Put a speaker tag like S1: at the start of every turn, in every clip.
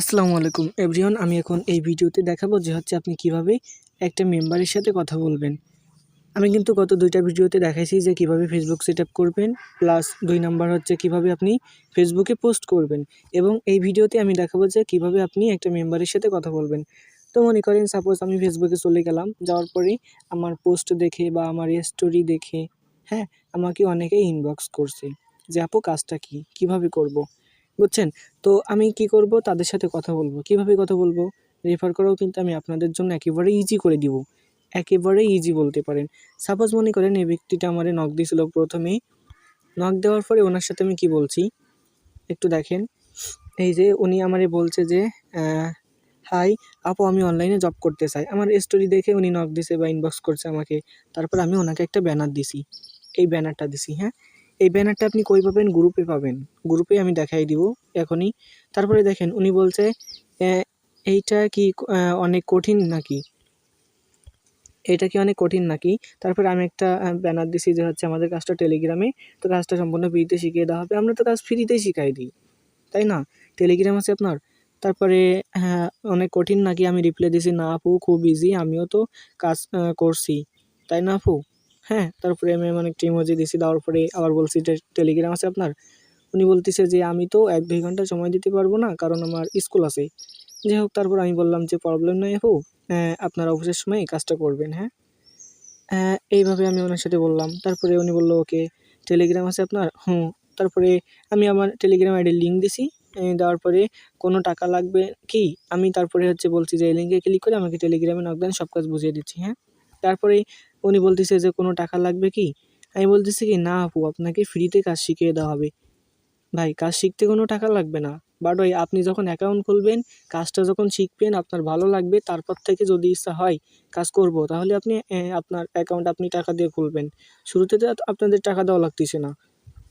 S1: আসসালামু আলাইকুম, এভরিওয়ান, আমি এখন এই ভিডিওতে দেখাবো যে হচ্ছে আপনি কীভাবে একটা মেম্বারের সাথে কথা বলবেন। আমি কিন্তু গত দুইটা ভিডিওতে দেখাইছি যে কীভাবে ফেসবুক সেট করবেন প্লাস দুই নাম্বার হচ্ছে কীভাবে আপনি ফেসবুকে পোস্ট করবেন, এবং এই ভিডিওতে আমি দেখাবো যে কীভাবে আপনি একটা মেম্বারের সাথে কথা বলবেন। তো মনে করেন সাপোজ আমি ফেসবুকে চলে গেলাম, যাওয়ার পরে আমার পোস্ট দেখে বা আমার স্টোরি দেখে হ্যাঁ আমাকে অনেকেই ইনবক্স করছে যে, আপু, কাজটা কি? কীভাবে করব? বুঝছেন? তো আমি কি করব? তাদের সাথে কথা বলব। কীভাবে কথা বলব? রেফার করাও কিন্তু আমি আপনাদের জন্য একেবারে ইজি করে দিব। একেবারে ইজি বলতে পারেন। সাপোজ মনে করেন এই ব্যক্তিটা আমারে নক দিয়েছিল প্রথমেই নক দেওয়ার পরে ওনার সাথে আমি কি বলছি? একটু দেখেন। এই যে উনি আমারে বলছে যে হাই আপু, আমি অনলাইনে জব করতে চাই। আমার স্টোরি দেখে উনি নক দিছে বা ইনবক্স করছে আমাকে। তারপর আমি ওনাকে একটা ব্যানার দিছি। এই ব্যানারটা দিছি হ্যাঁ? এই ব্যানারটা আপনি কই পাবেন? গ্রুপে পাবেন। গ্রুপে আমি দেখাই দিব এখনই। তারপরে দেখেন, উনি বলছে এইটা কি অনেক কঠিন নাকি? এটা কি অনেক কঠিন নাকি? তারপরে আমি একটা ব্যানার দিছি যে হচ্ছে আমাদের কাজটা টেলিগ্রামে। তো কাজটা সম্পূর্ণ ফ্রিতে শিখিয়ে দেওয়া হবে। আমরা তো কাজ ফ্রিতেই শিখাই দিই, তাই না? টেলিগ্রাম আছে আপনার। তারপরে হ্যাঁ অনেক কঠিন নাকি আমি রিপ্লাই দিছি, না আপু, খুব ইজি আমিও তো কাজ করছি। তাই না আপু? হ্যাঁ তারপরে আমি অনেক টিমোজি দিছি দেওয়ার পরে আবার বলছি টেলিগ্রাম আছে আপনার? উনি বলতেছে যে আমি তো এক দুই ঘণ্টা সময় দিতে পারব না কারণ আমার স্কুল আছে। যাই হোক তারপর আমি বললাম যে প্রবলেম নাই আপু আহ, আপনার অফিসের সময় এই কাজটা করবেন হ্যাঁ? আহ, এইভাবে আমি ওনার সাথে বললাম। তারপরে উনি বলল ওকে টেলিগ্রাম আছে আপনার? হুম। তারপরে আমি আমার টেলিগ্রাম আইডির লিঙ্ক দিছি দেওয়ার পরে কোনো টাকা লাগবে কি? আমি তারপরে হচ্ছে বলছি যে এই লিঙ্কে ক্লিক করে আমাকে টেলিগ্রামে নক দেন সব কাজ বুঝিয়ে দিচ্ছি হ্যাঁ? তারপরে উনি বলতেছে যে, কোনো টাকা লাগবে কি? আমি বলতেছি কি, না আপু, আপনাকে ফ্রিতে কাজ শিখিয়ে দেওয়া হবে। ভাই, কাজ শিখতে কোনো টাকা লাগবে না। বাট ওই আপনি যখন অ্যাকাউন্ট খুলবেন, কাজটা যখন শিখবেন, আপনার ভালো লাগবে, তারপর থেকে যদি ইচ্ছা হয় কাজ করব, তাহলে আপনি আপনার অ্যাকাউন্ট আপনি টাকা দিয়ে খুলবেন। শুরুতে তো আপনাদের টাকা দেওয়া লাগতেছে না।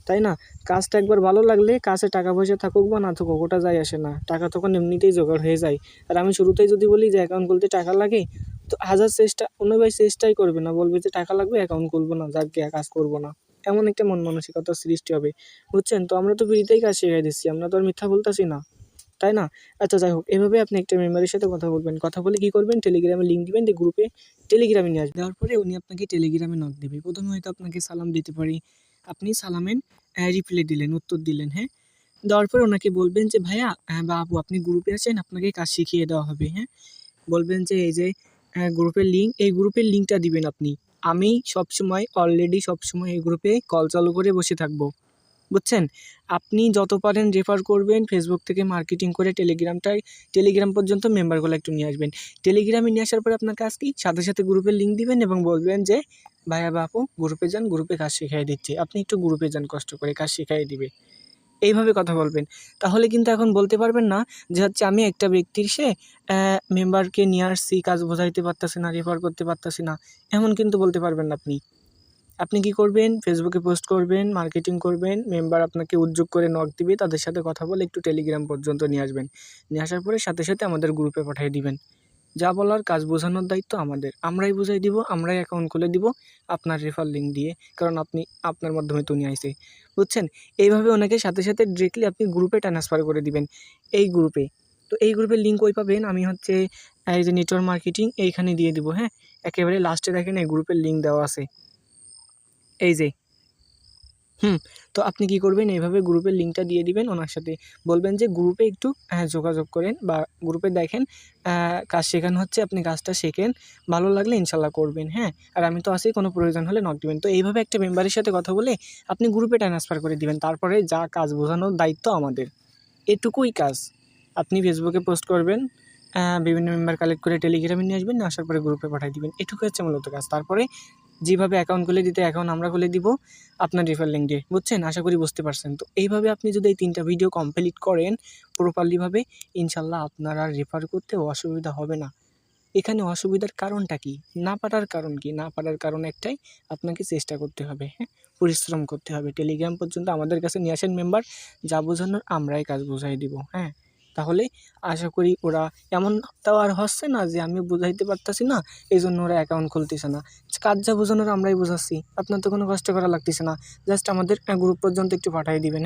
S1: তাই না? কাজটা একবার ভালো লাগলে কাজে টাকা পয়সা থাকুক বা না থাকুক, ওটা যায় আসে না। টাকা তখন এমনিতেই জোগাড় হয়ে যায়। আর আমি শুরুতেই যদি বলি যে অ্যাকাউন্ট খুলতে টাকা লাগে তো হাজার চেষ্টা অন্য ভাই চেষ্টাই করবে না। বলবে যে টাকা লাগবে অ্যাকাউন্ট খুলবো না, যাক গিয়ে কাজ করব না। এমন একটা মন মানসিকতার সৃষ্টি হবে। বুঝছেন? তো আমরা তো ফ্রিতেই কাজ শিখাই দিচ্ছি, আমরা তো আর মিথ্যা বলতেছি না। তাই না? আচ্ছা যাই হোক, এভাবে আপনি একটা মেম্বারের সাথে কথা বলবেন। কথা বলে কী করবেন? টেলিগ্রামে লিঙ্ক দিবেন, দিয়ে গ্রুপে টেলিগ্রামে নিয়ে আসবেন। দেওয়ার পরে উনি আপনাকে টেলিগ্রামে নক দেবে। প্রথমে হয়তো আপনাকে সালাম দিতে পারি। আপনি সালামের রিপ্লাই দিলেন, উত্তর দিলেন হ্যাঁ? দেওয়ার পরে ওনাকে বলবেন যে, ভাইয়া বা আপু, আপনি গ্রুপে আছেন, আপনাকে কাজ শিখিয়ে দেওয়া হবে হ্যাঁ? বলবেন যে, এই যে গ্রুপের লিঙ্ক এই গ্রুপের লিঙ্কটা দিবেন আপনি। আমি সবসময় অলরেডি সবসময় এই গ্রুপে কল চালু করে বসে থাকব। বুঝছেন? আপনি যত পারেন রেফার করবেন ফেসবুক থেকে মার্কেটিং করে টেলিগ্রামটাই টেলিগ্রাম পর্যন্ত মেম্বারগুলো একটু নিয়ে আসবেন। টেলিগ্রামে নিয়ে আসার পরে আপনার কাজ কি সাথে সাথে গ্রুপের লিঙ্ক দিবেন এবং বলবেন যে, ভাইয়া বাপু গ্রুপে যান গ্রুপে কাজ শিখাই দিচ্ছে। আপনি একটু গ্রুপে যান, কষ্ট করে কাজ শিখাই দিবে। এইভাবে কথা বলবেন। তাহলে কিন্তু এখন বলতে পারবেন না যে হচ্ছে আমি একটা ব্যক্তির সে মেম্বারকে নিয়ে আসছি, কাজ বোঝাইতে পারতাছি না রেফার করতে পারতাছি না, এমন কিন্তু বলতে পারবেন না আপনি। আপনি কি করবেন? ফেসবুকে পোস্ট করবেন মার্কেটিং করবেন মেম্বার আপনাকে উদ্যোগ করে নক দিবে, তাদের সাথে কথা বলে একটু টেলিগ্রাম পর্যন্ত নিয়ে আসবেন। নিয়ে আসার পরে সাথে সাথে আমাদের গ্রুপে পাঠিয়ে দিবেন। যা বলার কাজ বোঝানোর দায়িত্ব আমাদের। আমরাই বুঝাই দিব, আমরাই অ্যাকাউন্ট খুলে দিব আপনার রেফার লিঙ্ক দিয়ে, কারণ আপনি, আপনার মাধ্যমে তো নিয়ে আইসে বুঝছেন? এইভাবে ওনাকে সাথে সাথে ডিরেক্টলি আপনি গ্রুপে ট্রান্সফার করে দিবেন, এই গ্রুপে তো এই গ্রুপের লিঙ্ক ওই পাবেন, আমি হচ্ছে, এই যে নেটওয়ার্ক মার্কেটিং এইখানে দিয়ে দিব হ্যাঁ? একেবারে লাস্টে দেখেন এই গ্রুপের লিঙ্ক দেওয়া আছে। এই যে হুম, তো আপনি কি করবেন? এইভাবে গ্রুপের লিঙ্কটা দিয়ে দিবেন ওনার সাথে। বলবেন যে গ্রুপে একটু যোগাযোগ করেন বা গ্রুপে দেখেন কাজ শেখানো হচ্ছে, আপনি কাজটা শেখেন, ভালো লাগলে ইনশাল্লাহ করবেন হ্যাঁ? আর আমি তো আসি কোনো প্রয়োজন হলে নক দিবেন। তো এইভাবে একটা মেম্বারের সাথে কথা বলে আপনি গ্রুপে ট্রান্সফার করে দিবেন। তারপরে যা কাজ বোঝানোর দায়িত্ব আমাদের। এটুকুই কাজ। আপনি ফেসবুকে পোস্ট করবেন বিভিন্ন মেম্বার কালেক্ট করে টেলিগ্রামে নিয়ে আসবেন আসার পরে গ্রুপে পাঠিয়ে দিবেন। এটুকু হচ্ছে মূলত কাজ। তারপরে যেভাবে অ্যাকাউন্ট খুলে দিতে অ্যাকাউন্ট আমরা খুলে দিব, আপনার রেফার লিঙ্ক দিয়ে। বুঝছেন? আশা করি বুঝতে পারছেন। তো এইভাবে আপনি যদি এই তিনটা ভিডিও কমপ্লিট করেন প্রপারলিভাবে ইনশাল্লাহ আপনার আর রেফার করতে অসুবিধা হবে না। এখানে অসুবিধার কারণটা কি? না পারার কারণ কি? না পারার কারণ একটাই, আপনাকে চেষ্টা করতে হবে হ্যাঁ? পরিশ্রম করতে হবে। টেলিগ্রাম পর্যন্ত আমাদের কাছে নিয়ে আসেন মেম্বার যা বোঝানোর আমরাই কাজ বোঝাই দিব হ্যাঁ? তাহলে আশা করি ওরা এমন তাও আর হচ্ছে না যে আমি বুঝাইতে পারতেছি না এই জন্য ওরা অ্যাকাউন্ট খুলতেছে না। কাজ যা বোঝানোর আমরাই বোঝাচ্ছি, আপনার তো কোনো কষ্ট করা লাগতেছে না জাস্ট আমাদের গ্রুপ পর্যন্ত একটু পাঠিয়ে দিবেন।